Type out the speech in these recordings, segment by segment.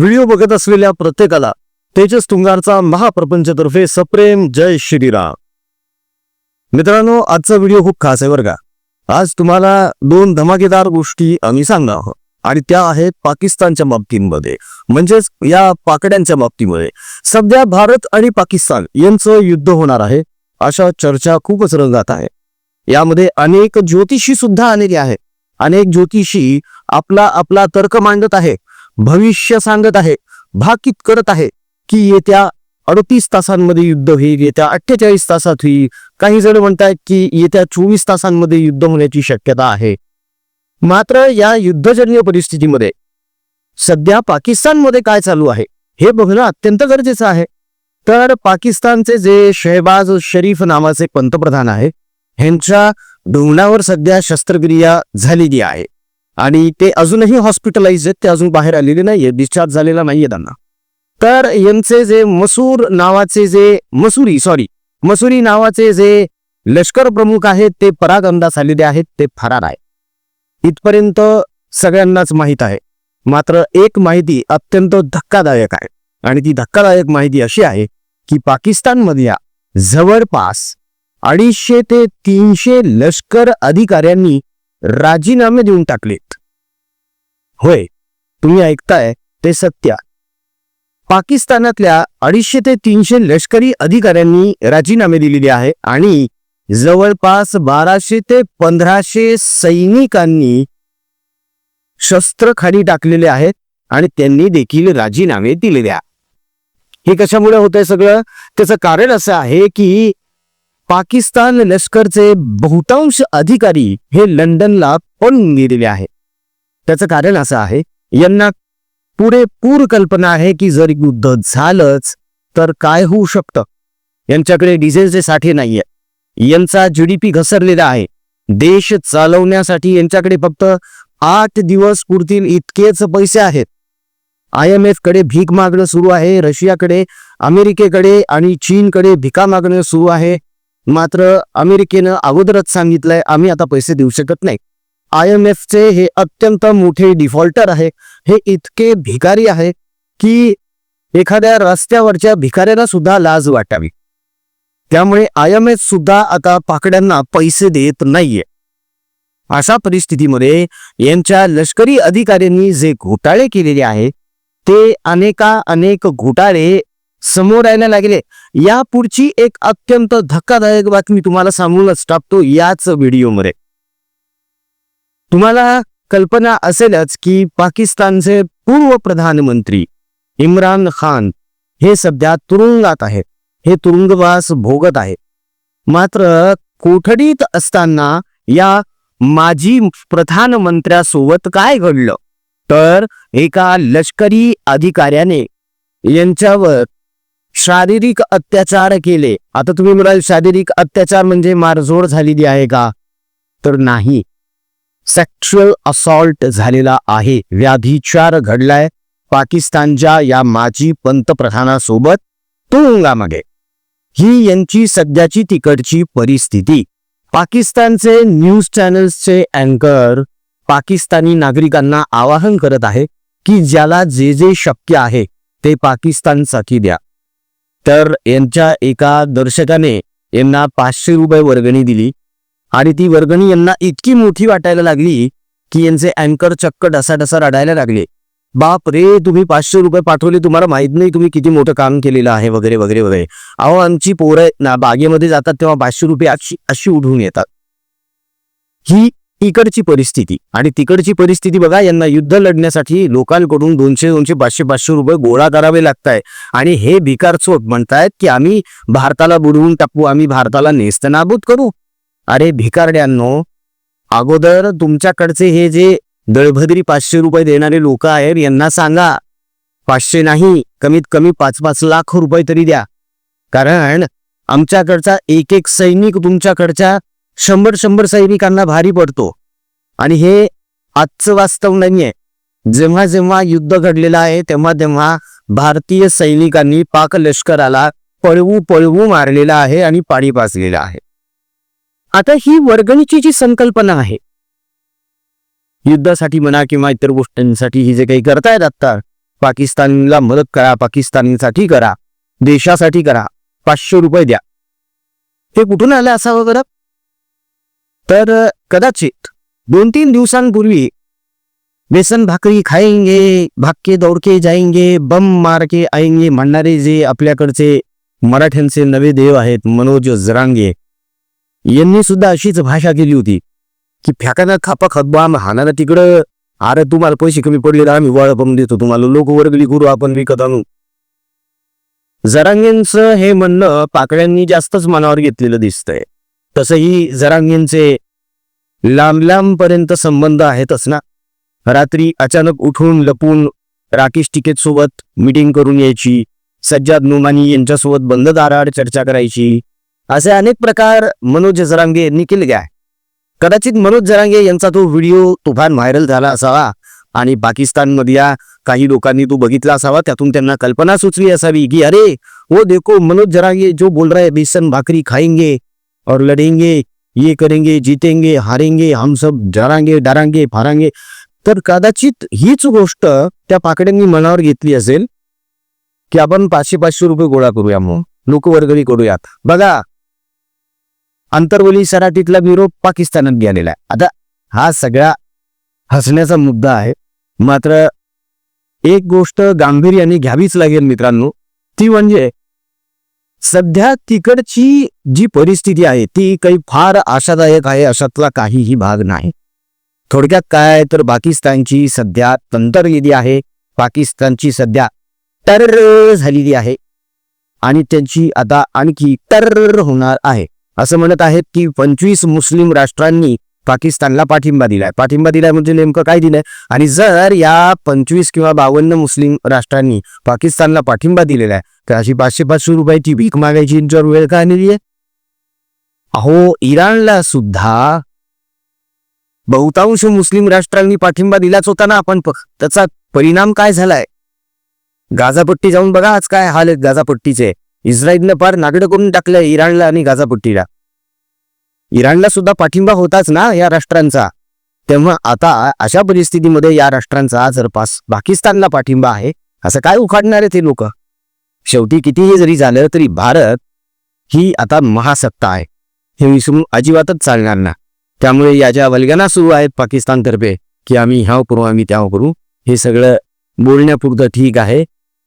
Video बघत असलेल्या प्रत्येकाला तेजस तुंगारचा महाप्रपंचतर्फे सप्रेम जय श्रीराम. मित्रांनो आजचा व्हिडिओ खूप खास आहे बरं का. आज तुम्हाला दोन धमाकेदार गोष्टी आम्ही सांगणार आहोत. आणि त्या आहेत पाकिस्तानच्या बाबतीमध्ये. म्हणजेच या पाकड्यांच्या बाबतीमध्ये. सध्या भारत आणि पाकिस्तान यांचं युद्ध होणार आहे. अशा चर्चा खूपच रंगात आहे. यामध्ये अनेक ज्योतिषी सुद्धा आलेले आहेत. अनेक ज्योतिषी आपला आपला तर्क मांडत आहे भविष्य सांगत आहे भाकीत करत आहे की येत्या अडतीस तासांमध्ये युद्ध होईल येत्या अठ्ठेचाळीस तासात होईल. काही जण म्हणतात की येत्या चोवीस तासांमध्ये युद्ध होण्याची शक्यता आहे. मात्र या युद्धजन्य परिस्थितीमध्ये सध्या पाकिस्तानमध्ये काय चालू आहे हे बघणं अत्यंत गरजेचं आहे. तर पाकिस्तानचे जे शहबाज शरीफ नावाचे पंतप्रधान आहे ह्यांच्या ढोंगणावर सध्या शस्त्रक्रिया झालेली आहे. आणि ते अजूनही हॉस्पिटलाइज आहेत ते अजून बाहेर आलेले नाहीये डिस्चार्ज झालेला नाहीये त्यांना. तर यांचे जे मसूर नावाचे जे मसुरी सॉरी मसुरी नावाचे जे लष्कर प्रमुख आहेत ते परागंदाज आलेले आहेत ते फरार आहे इथपर्यंत सगळ्यांनाच माहीत आहे. मात्र एक माहिती अत्यंत धक्कादायक आहे. आणि ती धक्कादायक माहिती अशी आहे की पाकिस्तानमधल्या जवळपास अडीचशे ते तीनशे लष्कर अधिकाऱ्यांनी राजीनामे देऊन टाकलेत. होय तुम्ही ऐकताय ते सत्य पाकिस्तानातल्या अडीचशे ते तीनशे लष्करी अधिकाऱ्यांनी राजीनामे दिलेले आहे आणि जवळपास बाराशे ते पंधराशे सैनिकांनी शस्त्र खाली टाकलेले आहेत आणि त्यांनी देखील राजीनामे दिलेले आहेत हे कशामुळे होत आहे सगळं? त्याचं कारण असं आहे की पाकिस्तान लष्करचे बहुतांश अधिकारी हे लंडनला पळून गेलेले आहेत त्याचं कारण असं आहे यांना पुरेपूर कल्पना आहे की जर युद्ध झालंच तर काय होऊ शकतं? यांच्याकडे डिझेलचे साठे नाहीये. यांचा जीडीपी घसरलेला आहे. देश चालवण्यासाठी यांच्याकडे फक्त आठ दिवस पुरतील इतकेच पैसे आहेत. आय एम एफकडे भीक मागणं सुरू आहे रशियाकडे अमेरिकेकडे आणि चीनकडे भिका मागणं सुरू आहे. मात्र अमेरिकेनं अगोदरच सांगितलंय आम्ही आता पैसे देऊ शकत नाही. आय एम एफचे हे अत्यंत मोठे डिफॉल्टर आहे. हे इतके भिकारी आहे की एखाद्या रस्त्यावरच्या भिकाऱ्याला सुद्धा लाज वाटावी. त्यामुळे आय एम एफ सुद्धा आता पाकड्यांना पैसे देत नाहीये. अशा परिस्थितीमध्ये यांच्या लष्करी अधिकाऱ्यांनी जे घोटाळे केलेले आहे ते अनेका अनेक घोटाळे समोर यायला लागले. या पुढची एक अत्यंत धक्कादायक बातमी तुम्हाला सांगूनच टाकतो याच व्हिडिओमध्ये. तुम्हाला कल्पना असेलच की पाकिस्तानचे पूर्व प्रधानमंत्री इम्रान खान हे सध्या तुरुंगात आहेत. हे तुरुंगवास भोगत आहेत. मात्र कोठडीत असताना या माजी प्रधानमंत्र्यासोबत काय घडलं? तर एका लष्करी अधिकाऱ्याने यांच्यावर शारीरिक अत्याचार केले. आता तुम्ही म्हणाल शारीरिक अत्याचार म्हणजे मारझोड झालेली आहे का? तर नाही. सेक्शुअल असॉल्ट झालेला आहे. व्याधिचार घडलाय. पाकिस्तानच्या या माजी पंतप्रधानासोबत तुरुंगामागे. ही यांची सध्याची तिकडची परिस्थिती. पाकिस्तानचे न्यूज चॅनल्सचे अँकर पाकिस्तानी नागरिकांना आवाहन करत आहे की ज्याला जे जे शक्य आहे ते पाकिस्तानसाठी द्या. तर यांच्या एका दर्शकाने यांना पाचशे रुपये वर्गणी दिली. आणि ती वर्गणी यांना इतकी मोठी वाटायला लागली की यांचे अँकर चक्क डसाडसा रडायला लागले. बाप रे तुम्ही पाचशे रुपये पाठवले तुम्हाला माहीत नाही तुम्ही किती मोठं काम केलेलं आहे वगैरे वगैरे वगैरे. अहो आमची पोरं ना बागेमध्ये जातात तेव्हा पाचशे रुपये अशी अशी उठून येतात. ही इकडची परिस्थिती. आणि तिकडची परिस्थिती बघा यांना युद्ध लढण्यासाठी लोकांकडून दोनशे दोनशे पाचशे पाचशे रुपये गोळा करावे लागताय. आणि हे भिकार चोट म्हणतायत की आम्ही भारताला बुडवून टाकू आम्ही भारताला नेस्तनाबूत करू. अरे भिकारड्यांनो अगोदर तुमच्याकडचे हे जे दळभद्री पाचशे रुपये देणारे लोक आहेत यांना सांगा. पाचशे नाही कमीत कमी पाच पाच लाख रुपये तरी द्या. कारण आमच्याकडचा एक एक सैनिक तुमच्याकडच्या शंभर शंभर सैनिकांना भारी पडतो. आणि हे आजचं वास्तव नाहीये. जेव्हा जेव्हा युद्ध घडलेलं आहे तेव्हा तेव्हा भारतीय सैनिकांनी पाक लष्कराला पळवू पळवू मारलेला आहे आणि पाणी पाजलेलं आहे. आता ही वर्गणीची जी संकल्पना आहे युद्धासाठी म्हणा किंवा इतर गोष्टींसाठी ही जे काही करतायत आत्ता पाकिस्तानला मदत करा पाकिस्तानसाठी करा देशासाठी करा पाचशे रुपये द्या. हे कुठून आलं असावं बरं? तर कदाचित दोन तीन दिवसांपूर्वी बेसन भाकरी खाएंगे भाक्के दौडके जाएंगे बम मारके आएंगे म्हणणारे जे आपल्याकडचे मराठ्यांचे नवे देव आहेत मनोज जरांगे यांनी सुद्धा अशीच भाषा केली होती की फॅकाना खापा खतबाम हाणाला तिकडं अरे तुम्हाला पैसे कमी पडले तर आम्ही गोळा देतो तुम्हाला लोक वर्गली करू आपण विकत आणू. जरांगेंचं हे म्हणणं पाकड्यांनी जास्तच मनावर घेतलेलं दिसतंय. तसंही जरांगींचे लांब लांबपर्यंत संबंध आहेतच ना? रात्री अचानक उठून लपून राकेश टिकेत सोबत मीटिंग करून यायची सज्जाद नुमानी यांच्यासोबत बंद दाराआड चर्चा करायची असे अनेक प्रकार मनोज जरांगे यांनी केले काय? कदाचित मनोज जरांगे यांचा तो व्हिडिओ तुफान व्हायरल झाला असावा आणि पाकिस्तानमधल्या काही लोकांनी तो बघितला असावा त्यातून त्यांना कल्पना सुचली असावी की अरे वो देखो मनोज जरांगे जो बोल रहे बेसन भाकरी खाएंगे और लड़ेंगे ये करेंगे जीतेंगे हारेंगे हम सब जरांगे डरांगे फारांगे। तर कदाचित हीच गोष्ट त्या पाकड्यांनी मनावर घेतली असेल की आपण पाचशे पाचशे रुपये गोळा करूया मग लोकवर्गणी करूयात. बघा आंतरवली सराटीतला विरोध पाकिस्तानात गेलेला आहे. आता हा सगळा हसण्याचा मुद्दा आहे. मात्र एक गोष्ट गांभीर्याने घ्यावीच लागेल मित्रांनो. ती म्हणजे सध्या तिकडची जी परिस्थिती आहे ती काही फार आशादायक आहे अशातला काहीही भाग नाही. थोडक्यात काय तर पाकिस्तानची सध्या तंतरगिरी आहे पाकिस्तानची सध्या टर झालेली आहे. आणि त्यांची आता आणखी टर होणार आहे. असं म्हणत आहेत की पंचवीस मुस्लिम राष्ट्रांनी पाकिस्तानला पाठिंबा दिलाय. पाठिंबा दिलाय म्हणजे नेमकं काय दिलंय? आणि जर या पंचवीस किंवा बावन्न मुस्लिम राष्ट्रांनी पाकिस्तानला पाठिंबा दिलेला आहे तर अशी पाचशे पाचशे रुपयाची भीक मागायची यांच्यावर वेळ का आलेली आहे? अहो इराणला सुद्धा बहुतांश मुस्लिम राष्ट्रांनी पाठिंबा दिलाच होता ना आपण त्याचा परिणाम काय झालाय? गाझापट्टी जाऊन बघा आज काय हाल आहेत गाझापट्टीचे. इस्रायलनं फार नागडं करून टाकलंय इराणला आणि गाझापट्टीला. इराणला सुद्धा पाठिंबा होताच ना या राष्ट्रांचा. तेव्हा आता अशा परिस्थितीमध्ये या राष्ट्रांचा जर पास पाकिस्तानला पाठिंबा आहे असं काय उखाडणार आहे ते लोक? शेवटी कितीही जरी झालं तरी भारत ही आता महासत्ता आहे. हे विसरून अजिबातच चालणार ना. त्यामुळे या ज्या वल्गना सुरू आहेत पाकिस्तानतर्फे की आम्ही ह्या करू आम्ही त्या करू हे सगळं बोलण्यापुरतं ठीक आहे.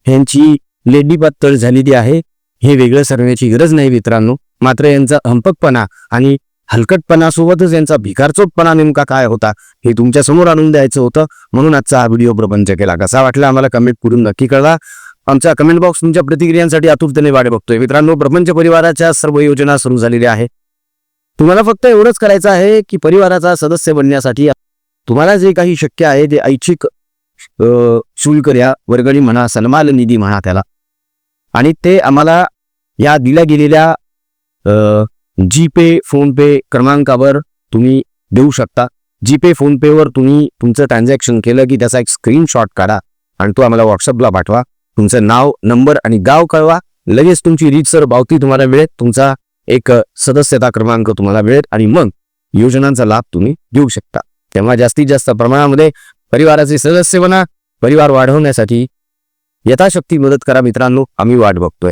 ह्यांची लेडी पातळ झालेली आहे. हे वेगळं सरण्याची गरज नाही मित्रांनो. मात्र यांचा हंपकपणा आणि हलकटपणासोबतच यांचा भिकारचोटपणा नेमका काय होता हे तुमच्यासमोर आणून द्यायचं होतं. म्हणून आजचा हा व्हिडिओ प्रपंच केला. कसा वाटला आम्हाला कमेंट करून नक्की कळवा. आमचा कमेंट बॉक्स तुमच्या प्रतिक्रियांसाठी आतुरतेने वाढे बघतोय. मित्रांनो प्रपंच परिवाराच्या सर्व योजना सुरू झालेल्या आहे तुम्हाला फक्त एवढंच करायचं आहे की परिवाराचा सदस्य बनण्यासाठी तुम्हाला जे काही शक्य आहे ते ऐच्छिक शुल्क द्या वर्गणी म्हणा सन्मान निधी म्हणा त्याला. आणि ते आम्हाला या दिल्या गेलेल्या जी पे फोनपे क्रमांकावर तुम्ही देऊ शकता. जी पे फोनपेवर तुम्ही तुमचं ट्रान्झॅक्शन केलं की त्याचा एक स्क्रीनशॉट काढा आणि तो आम्हाला व्हॉट्सअपला पाठवा. तुमचं नाव नंबर आणि गाव कळवा. लगेच तुमची रीतसर पावती तुम्हाला मिळेल. तुमचा एक सदस्यता क्रमांक तुम्हाला मिळेल आणि मग योजनांचा लाभ तुम्ही घेऊ शकता. तेव्हा जास्तीत जास्त प्रमाणामध्ये परिवाराचे सदस्य बना. परिवार वाढवण्यासाठी यथाशक्ती मदत करा मित्रांनो. आम्ही वाट बघतोय.